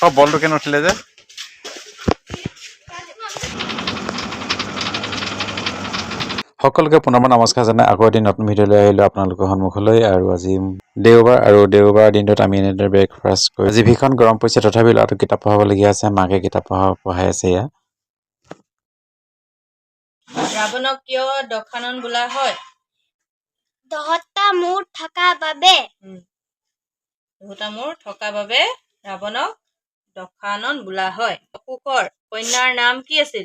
অ বলটো কেনে উঠিলে যে? সকলোকে পুনৰবাৰ নমস্কাৰ জনাই আকৌ এদিন নতুন ভিডিঅ' লৈ আহিলোঁ আপোনালোকৰ সন্মুখলৈ আৰু আজি দেওবাৰ আৰু দেওবাৰ দিনটোত আমি এনেদৰে ব্ৰেকফাষ্ট কৰি আজি ভীষণ গৰম পৰিছে তথাপি ল'ৰাটোক কিতাপ পঢ়াবলগীয়া আছে মাকে কিতাপ পঢ়া পঢ়াই আছে এয়া ৰাৱণক কিয় দশানন বোলা হয়? দহটা মূৰ থকা বাবে। দুটা মূৰ থকা বাবে ৰাৱণক দশানন বোলা হয়। অশোকৰ কন্যাৰ নাম কি আছিল?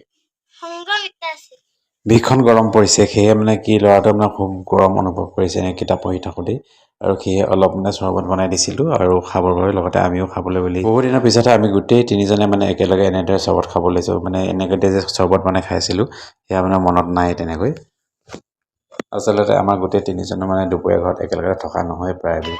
ভীষণ গৰম পৰিছে সেয়ে মানে কি ল'ৰাটোৱে মানে খুব গৰম অনুভৱ কৰিছে এনে কিতাপ পঢ়ি থাকোঁতেই আৰু সেয়ে অলপ মানে চৰ্বত বনাই দিছিলোঁ আৰু খাবৰ বাবে লগতে আমিও খাবলৈ বুলি। বহু দিনৰ পিছতহে আমি গোটেই তিনিজনে মানে একেলগে এনেদৰে চৰ্বত খাব লৈছোঁ মানে এনেকৈ যে চৰ্বত বনাই খাইছিলোঁ সেয়া মানে মনত নাই তেনেকৈ। আচলতে আমাৰ গোটেই তিনিজনৰ মানে দুপৰীয়া ঘৰত একেলগে থকা নহয় প্ৰায়বোৰ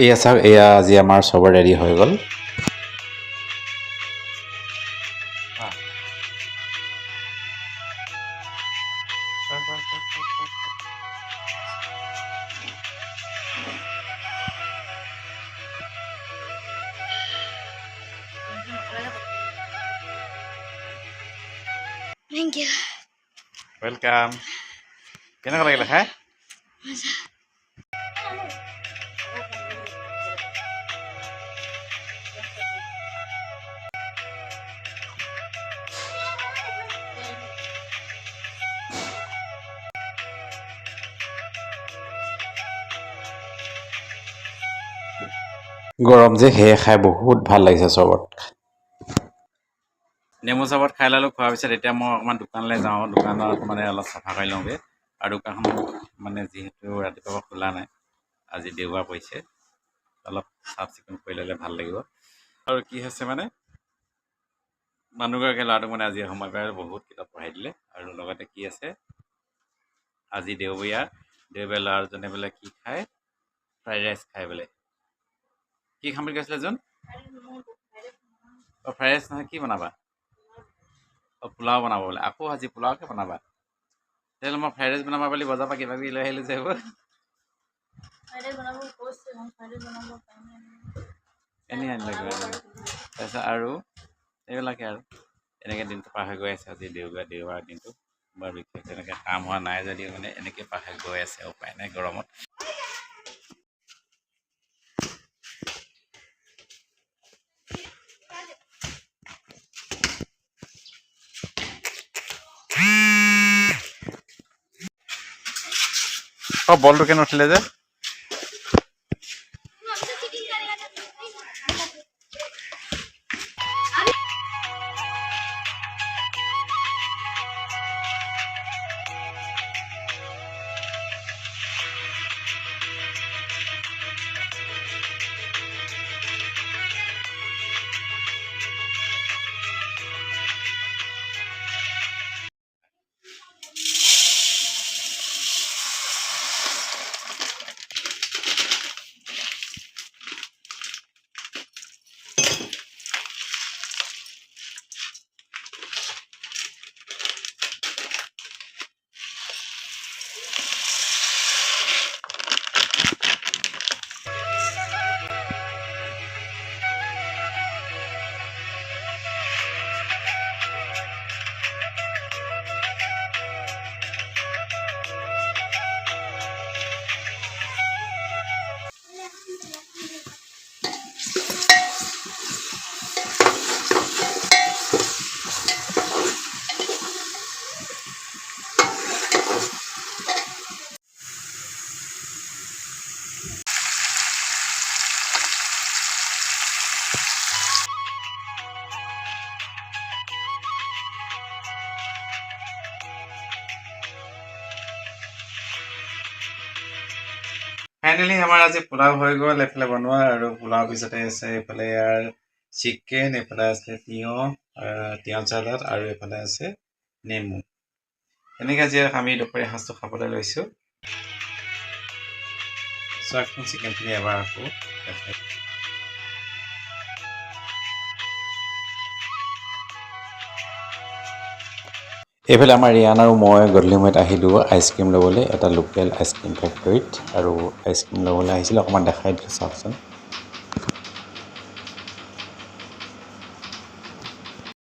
এয়া চাওক এয়া আজি আমাৰ চবৰ ৰেডি হৈ গ'ল। ৱেলকাম কেনেকুৱা লাগিলে খাই গৰম যে সেয়ে খাই বহুত ভালো লাগিছে চবত। নেমু চবত খাই ল'লোঁ খোৱাৰ পিছত এতিয়া মই অকণমান দোকানলৈ যাওঁ, দোকানত মানে অলপ চাফা কৰি লওঁগৈ। আৰু দোকানখন মানে যিহেতু ৰাতিপুৱাৰ পৰা খোলা নাই, আজি দেওবাৰ পৰিছে। অলপ চাফ চিকুণ কৰি ল'লে ভালো লাগিব। আৰু কি হৈছে মানে মানুহগৰাকীয়ে ল'ৰাটোক মানে আজি সময় পাই বহুত কিতাপ পঢ়াই দিলে। আৰু লগতে কি আছে, আজি দেওবৰীয়া দেওবৰীয়া ল'ৰাজনে বোলে কি খায়, ফ্ৰাইড ৰাইচ খায় বোলে। কি খাম বুলি কৈছিলে যোন অঁ ফ্ৰাইড ৰাইচ নহয় কি বনাবা? অঁ পোলাও বনাব বোলে। আকৌ আজি পোলাওকে বনাবা। তেতিয়াহ'লে মই ফ্ৰাইড ৰাইচ বনাবা বুলি বজাৰৰ পৰা কিবা কিবি লৈ আহিলোঁ যে এইবোৰ। এনেই আনিলে কিবা কিবি। তাৰপিছত আৰু এইবিলাকে আৰু। এনেকৈ দিনটো পাৰ হৈ গৈ আছে আজি দেওবাৰ দেওবাৰ দিনটো। বৰ বিশেষ তেনেকৈ কাম হোৱা নাই যদিও মানে এনেকৈ পাৰ হৈ গৈ আছে উপায় নাই গৰমত। অ বলটো কেনে উঠিলে যে ফাইনেলি আমাৰ আজি পোলাও হৈ গ'ল এইফালে বনোৱা আৰু পোলাও পিছতে আছে এইফালে ইয়াৰ চিকেন এইফালে আছে তিয়ঁহ তিয়ঁহ চালাড আৰু এইফালে আছে নেমু। এনেকৈ আজি আমি দুপৰীয়া সাঁজটো খাবলৈ লৈছোঁ। চিকেনখিনি এবাৰ আকৌ এইফালে আমাৰ ৰিয়ান আৰু মই গধূলি সময়ত আহিলোঁ আইচক্ৰীম ল'বলৈ এটা লোকেল আইচক্ৰীম ফেক্টৰীত আৰু আইচক্ৰীম ল'বলৈ আহিছিলোঁ অকণমান দেখাই দিওঁ চাওকচোন।